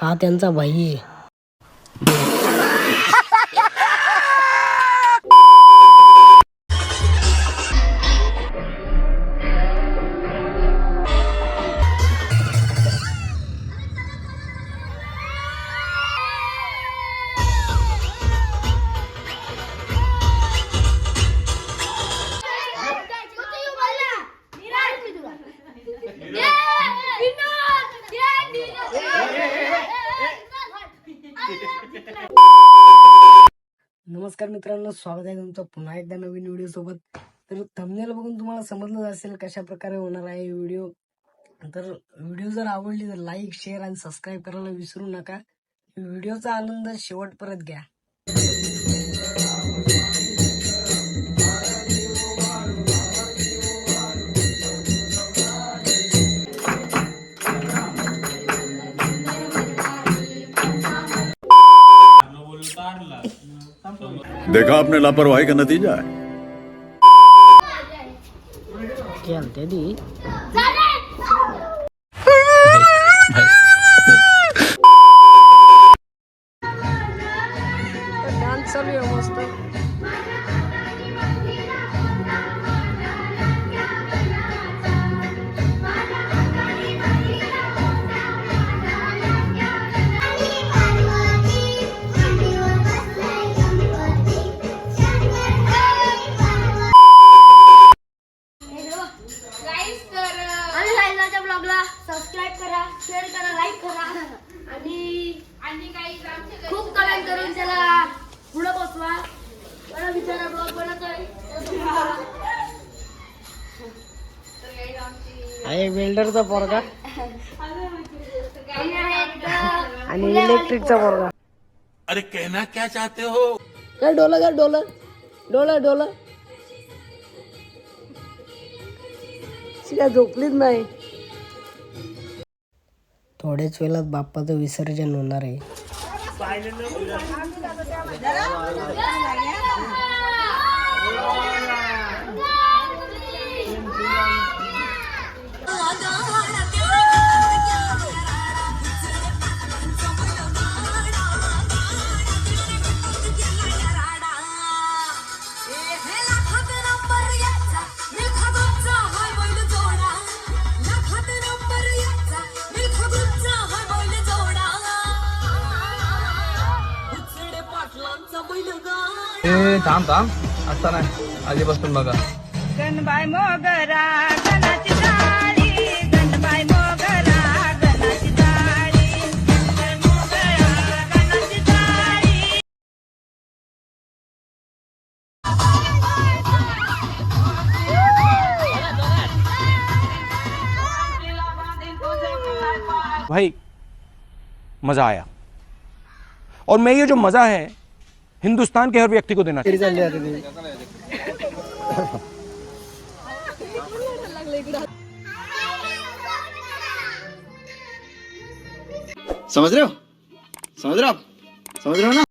हा त्यांचा भाई आहे नमस्कार मित्रांनो स्वागत आहे तुमचं पुन्हा एकदा नवीन व्हिडिओ सोबत. तर थंबनेल बघून तुम्हाला समजलं असेल कशा प्रकारे होणार आहे व्हिडिओ तर व्हिडिओ जर आवडली तर लाईक शेअर आणि सबस्क्राईब करायला विसरू नका. व्हिडिओचा आनंद शेवटपर्यंत घ्या. देखा आपने लापरवाही का नतीजा है। चालू मस्त। विचारा करा. आहे वेल्डरचा पोरगा. आणि इलेक्ट्रिकचा पोरगा. अरे कहना क्या चाहते हो? काय डोलं काय डोलं. डोलं डोलं. काय झोपलीच नाही. थोड्याच वेळात बाप्पाचं विसर्जन होणार आहे. पाहिलं ए थांब थांब आता नाही आधीपासून बघा गणबाई मोगरा गणाची गणबाई मोगरा गणाची गणबाई मोगरा गणाची टाळी भाई मज़ा आया। और मैं ये जो मज़ा है हिंदुस्तान के हर व्यक्ति को देना चाहिए। समझ रहे हो? समझ रहे हो आप? समझ रहे हो ना?